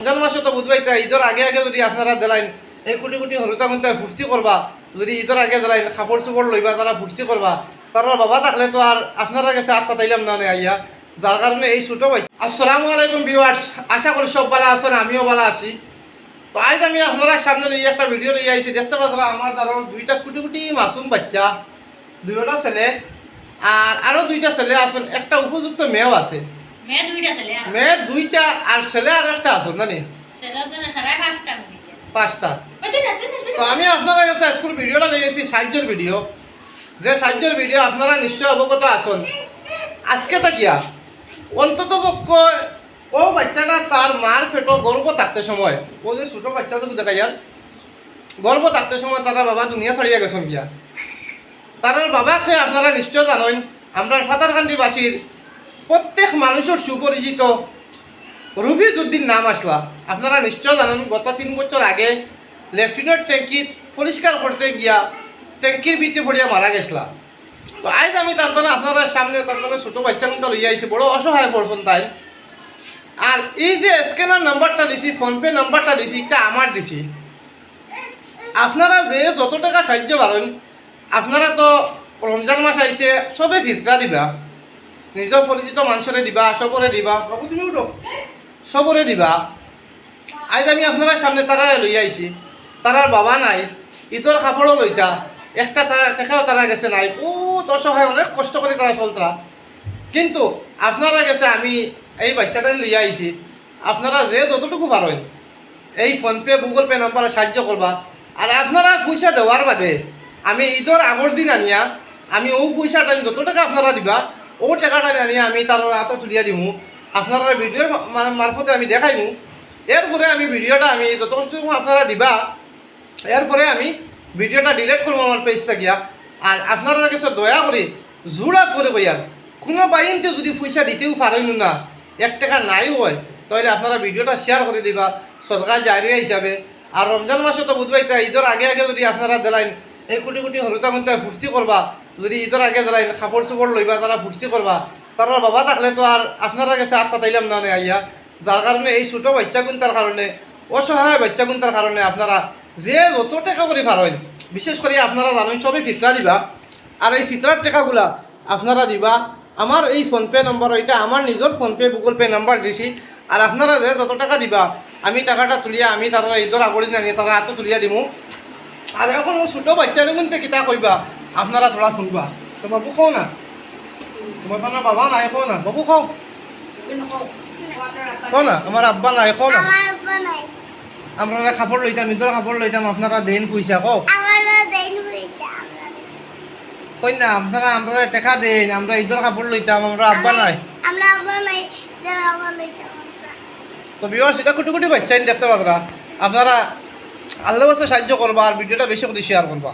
রমজান মাসে তো বুঝবাই চাই ঈদের আগে আগে যদি আপনারা দিলাইন এই কোটি কোটি হলুতা গুন্তায় ফুর্তি করবা যদি ঈদের আগে দিলাইন কাপড় চোপড় লইবা তারা ফুর্তি করবা তারা বাবা থাকলে তো আর আপনারা কাছে আর পাতাইলাম না আইয়া? যার কারণে এই ছোটো ভাই আসসালামু আলাইকুম ভিউয়ার্স আশা করি সব ভালো আছেন, আমিও ভালো আছি। তো আজ আমি আপনারা সামনে লই একটা ভিডিও লই আইছি। দেখতে পাচ্ছেন, আমার দ্বারা দুইটা কোটি কোটি মাসুম বাচ্চা, দুইটা ছেলে, আর আরও দুইটা ছেলে আছেন, একটা উপযুক্ত মেয়েও আছে। মেয়ে দুইটা আর ছেলে আর একটা আছেন জানি? পাঁচটা তো আমি আপনারা কাছে আজকের ভিডিওটা লেগেছি সাহায্যের ভিডিও যে সাহায্যের ভিডিও আপনারা নিশ্চয় অবগত আছেন। আজকে তাকিয়া অন্তত পক্ষ ও বাচ্চাটা তার মার ফেটো গর্ব থাকতে সময়। ও যে ছোটো বাচ্চাটা দেখা যান গর্ব থাকতে সময় তারা বাবা দুনিয়া ছাড়িয়া গেছেন গিয়া তার বাবাকে আপনারা নিশ্চয় জানেন। আমরা ফাতারকান্দিবাসীর প্রত্যেক মানুষের সুপরিচিত। রফিজউদ্দিন নাম আসলা। আপনারা নিশ্চয় জানেন, গত তিন বছর আগে লেফটেন্যান্ট ট্যাঙ্কি পরিষ্কার করতে গিয়া ট্যাঙ্কির ভিতরে পড়িয়া মারা গেছিলা। তো আজ আমি তার আপনারা সামনে তার ছোটো বাচ্চা কিন্তু লইয়া আইছি, বড় অসহায় পড়ছেন তাই। আর এই যে স্ক্যানার নাম্বারটা দিছি ফোনপে নাম্বারটা দিছি, এটা আমার দিছি। আপনারা যে যত টাকা সাহায্য পারেন আপনারা তো রমজান মাস আইছে, সবে ফিতরা দিবা। নিজৰ পৰিচিত মানুষরে দিবা সবরে দিবা। বাবু তুমি সবরে দিবা। আজ আমি আপনার সামনে তারা লই আইছি। তারার বাবা নাই ঈদর কাপড়ও লইতা। একটা তারা টাকাও তারা গেছে নাই। ও অসহায় অনেক কষ্ট করে তারা চলতরা কিন্তু আপনারা গেছে আমি এই বাচ্চাটা লইয়া আইছি। আপনারা যে যতটুকু পারেন এই ফোনপে গুগল পে নাম্বারে সাহায্য করবা। আর আপনারা পয়সা দেওয়ার বাদে আমি ঈদর আগর দিন আনিয়া আমি ও পয়সাটা যত টাকা আপনারা দিবা ও টাকাটা আনিয়া আমি তার হাতে তুলিয়া দিমু। আপনারা ভিডিওর মারফতে আমি দেখাইমু এরপরে আমি ভিডিওটা আমি যত কষ্ট আপনারা দিবা। এরপরে আমি ভিডিওটা ডিলিট করব আমার পেজ থাকিয়া আর আপনারা কাছে দয়া করে জোড়া করে কইয়ার কোনো বাইনতে যদি পয়সা দিতেও পারেন না, এক টাকা নাই হয়, তাহলে আপনারা ভিডিওটা শেয়ার করে দিবা। সরকার জারিয়া হিসাবে আর রমজান মাসে তো বুঝবাই তাই ঈদের আগে আগে যদি আপনারা দিলাইন এই কোটি কোটি হলুতা গুন্তায় ফুর্তি করবা যদি ঈদের আগে দিলাইন কাপড় চোপড় লইবা তারা ফুর্তি করবা তারা বাবা থাকলে তো আর আপনারা কাছে আর পাতাইলাম না নে আইয়া? যার কারণে এই ছোটো বাচ্চা গুন্তার কারণে অসহায় বাচ্চা গুন্তার কারণে আপনারা যে যত টাকা করে পারেন বিশেষ করে আপনারা জানেন সবই ফিতরা দিবা। আর এই ফিতরার টাকাগুলা আপনারা দিবা। আমার এই ফোনপে নম্বর এটা আমার নিজের ফোনপে, গুগল পে নাম্বার দিছি। আর আপনারা যে যত টাকা দিবা, আমি টাকাটা তুলিয়া, আমি তারা ঈদের আগর আনি তারা হাতে তুলিয়া দিমু। আর এখন ছোটো বাচ্চার কিন্তু কিতা কইবা? আপনারা থোড়া শুনবা। তো বাবু খাও না? তোমার পানা বাবা নাই খাও না? বাবু খাও খাও না? আমার আব্বা নাই খাও না? আমার কাপড় লইতাম ঈদের কাপড় লইতাম আপনারা দেন পয়সা কও কই না আপনারা আমরা টাকা দেন আমরা ঈদের কাপড় লইতাম আমরা আব্বা নাই। আমরা আব্বা নাই তো বিবাহ সেটা কোটি কোটি বাচ্চাই দেখতে পারা আপনারা আল্লাহ সাহায্য করবা আর ভিডিওটা বেশি করে শেয়ার করবা।